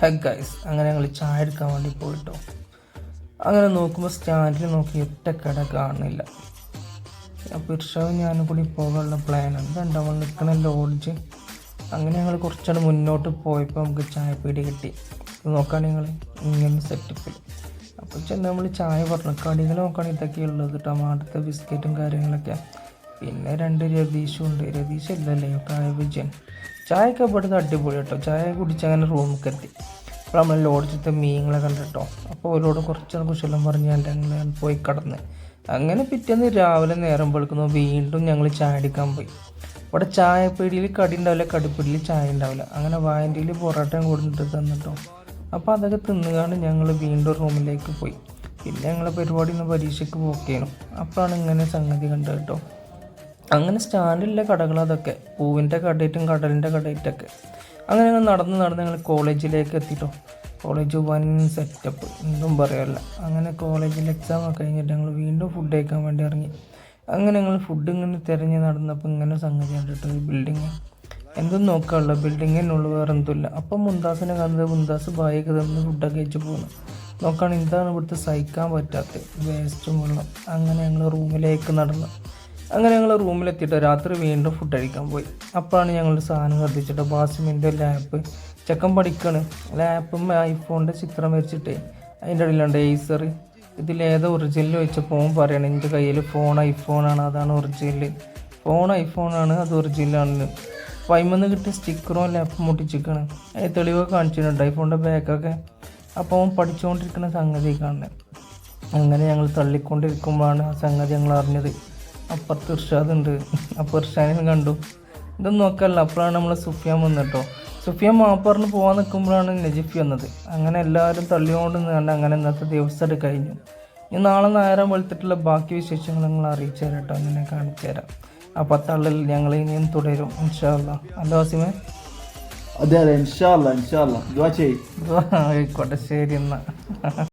Hague guys അങ്ങനെ ഞങ്ങൾ ചായ എടുക്കാൻ വേണ്ടി പോയിട്ടോ. അങ്ങനെ നോക്കുമ്പോൾ സ്റ്റാൻഡിൽ നോക്കി ഒറ്റ കട കാണുന്നില്ല. അപ്പോൾ ഇർഷാവും ഞാനും കൂടി പോകാനുള്ള പ്ലാൻ ഉണ്ട്. രണ്ടാമത് നിൽക്കണ ലോഡ്ജ് അങ്ങനെ ഞങ്ങൾ കുറച്ചാണ് മുന്നോട്ട് പോയപ്പോൾ നമുക്ക് ചായപ്പീടി കിട്ടി. നോക്കാൻ നിങ്ങൾ ഇങ്ങനെ സെറ്റപ്പിൽ അപ്പോൾ ചെന്ന് നമ്മൾ ചായ പറഞ്ഞു കടികൾ നോക്കുകയാണെങ്കിൽ ഇതൊക്കെ ഉള്ളത് ടമാട്ടത്തെ ബിസ്ക്കറ്റും കാര്യങ്ങളൊക്കെ. പിന്നെ രണ്ട് രതീഷും ഉണ്ട്. രതീഷ് ഇല്ലല്ലേ കായ വിജയൻ ചായയൊക്കെ ഇവിടുത്തെ അടിപൊളി കേട്ടോ. ചായ കുടിച്ച് അങ്ങനെ റൂമിൽ എത്തി. അപ്പോൾ നമ്മൾ ലോഡ്ജത്തെ മീനുകളെ കണ്ടിട്ടോ. അപ്പോൾ അവരോട് കുറച്ച് കുശലം പറഞ്ഞ് ഞങ്ങൾ പോയി കടന്ന്. അങ്ങനെ പിറ്റേന്ന് രാവിലെ നേരം വെളുക്കുന്നു. വീണ്ടും ഞങ്ങൾ ചായ അടിക്കാൻ പോയി. ഇവിടെ ചായപ്പീടിയിൽ കടി ഉണ്ടാവില്ല കടിപ്പീടിയിൽ ചായ ഉണ്ടാവില്ല. അങ്ങനെ വായന്റെയിൽ പൊറോട്ടയും കൊടുത്തിട്ട് തന്നിട്ടോ. അപ്പോൾ അതൊക്കെ തിന്നുകാണ്ട് ഞങ്ങൾ വീണ്ടും റൂമിലേക്ക് പോയി. പിന്നെ ഞങ്ങളെ പരിപാടി ഒന്ന് പരീക്ഷയ്ക്ക് പോക്കേനു. അപ്പോഴാണ് ഇങ്ങനെ സംഗതി കണ്ടത് കേട്ടോ. അങ്ങനെ സ്റ്റാൻഡിലെ കടകൾ അതൊക്കെ. പൂവിന്റെ കടയിട്ടും കടലിന്റെ കടയിട്ടൊക്കെ അങ്ങനെ ഞങ്ങൾ നടന്ന് നടന്ന് ഞങ്ങൾ കോളേജിലേക്ക് എത്തിയിട്ടോ കോളേജ് വൻ സെറ്റപ്പ് എന്തും പറയാനില്ല അങ്ങനെ കോളേജിൽ എക്സാം ഒക്കെ കഴിഞ്ഞിട്ട് ഞങ്ങൾ വീണ്ടും ഫുഡ് കഴിക്കാൻ വേണ്ടി ഇറങ്ങി. അങ്ങനെ ഞങ്ങൾ ഫുഡ് ഇങ്ങനെ തിരഞ്ഞ് നടന്നപ്പോൾ ഇങ്ങനെ സംഗതി കണ്ടിട്ട് ഈ ബിൽഡിങ് എന്തും നോക്കാനുള്ള ബിൽഡിങ്ങിനുള്ളു വേറെ എന്തുമില്ല. അപ്പം മുന്താസിനെ കണ്ടത് മുന്താസ് ബായൊക്കെ തന്ന് ഫുഡൊക്കെ കഴിച്ച് പോകുന്നു നോക്കുകയാണെങ്കിൽ എന്താണ് ഇവിടുത്തെ സഹിക്കാൻ പറ്റാത്തത് വേസ്റ്റും വെള്ളം. അങ്ങനെ ഞങ്ങൾ റൂമിലേക്ക് നടന്നു. അങ്ങനെ ഞങ്ങൾ റൂമിലെത്തിയിട്ട് രാത്രി വീണ്ടും ഫുഡ് കഴിക്കാൻ പോയി. അപ്പോഴാണ് ഞങ്ങൾ സാധനം കത്തിച്ചിട്ട് ബാസ്മിന്റെ ലാപ്പ് ചെക്കൻ പഠിക്കാണ്. ലാപ്പും ഐഫോണിന്റെ ചിത്രം വരച്ചിട്ട് അതിന്റെ ഇടയിലുണ്ട് ഏസർ ഇതിലേതോ ഒറിജിനൽ വെച്ചപ്പോൾ പറയണം എന്റെ കയ്യിൽ ഫോൺ ഐഫോണാണ് അതാണ് ഒറിജിനൽ ഫോൺ ഐഫോണാണ് അത് ഒറിജിനലാണ് വൈമെന്ന് കിട്ടിയ സ്റ്റിക്കറും ലാപ്പും മുട്ടിച്ചിരിക്കുകയാണ് അതിന് തെളിവൊക്കെ കാണിച്ചിട്ടുണ്ട് ഐഫോണിന്റെ ബാക്കൊക്കെ അപ്പോൾ അവൻ പഠിച്ചുകൊണ്ടിരിക്കുന്ന സംഗതി കാണുന്നത്. അങ്ങനെ ഞങ്ങൾ തള്ളിക്കൊണ്ടിരിക്കുമ്പോഴാണ് ആ സംഗതി ഞങ്ങൾ അറിഞ്ഞത്. അപ്പുറത്ത് ഇർഷാദ് ഉണ്ട് അപ്പോൾ ഇർഷാദിനെ കണ്ടു. ഇതൊന്നും നോക്കല്ല. അപ്പോഴാണ് നമ്മൾ സുഫിയാൻ വന്നിട്ടോ സുഫിയാൻ മാപ്പറിന് പോകാൻ നിൽക്കുമ്പോഴാണ് നജിഫി വന്നത്. അങ്ങനെ എല്ലാവരും തള്ളിയോണ്ട് കണ്ട് അങ്ങനെ ഇന്നത്തെ ദിവസം കഴിഞ്ഞു. ഇനി നാളെ നേരം വെളുത്തിട്ടുള്ള ബാക്കി വിശേഷങ്ങൾ നിങ്ങൾ അറിയിച്ചു തരാം കേട്ടോ അങ്ങനെ കാണിച്ചു തരാം. അപ്പോൾ തള്ളിൽ ഞങ്ങൾ ഇനിയും തുടരും. ഇൻഷാല്ല അല്ലോ വാസിമേ? അതെ അതെ. ഇൻഷാല്ല ഇൻഷാല്ല ആയിക്കോട്ടെ. ശരി എന്നാൽ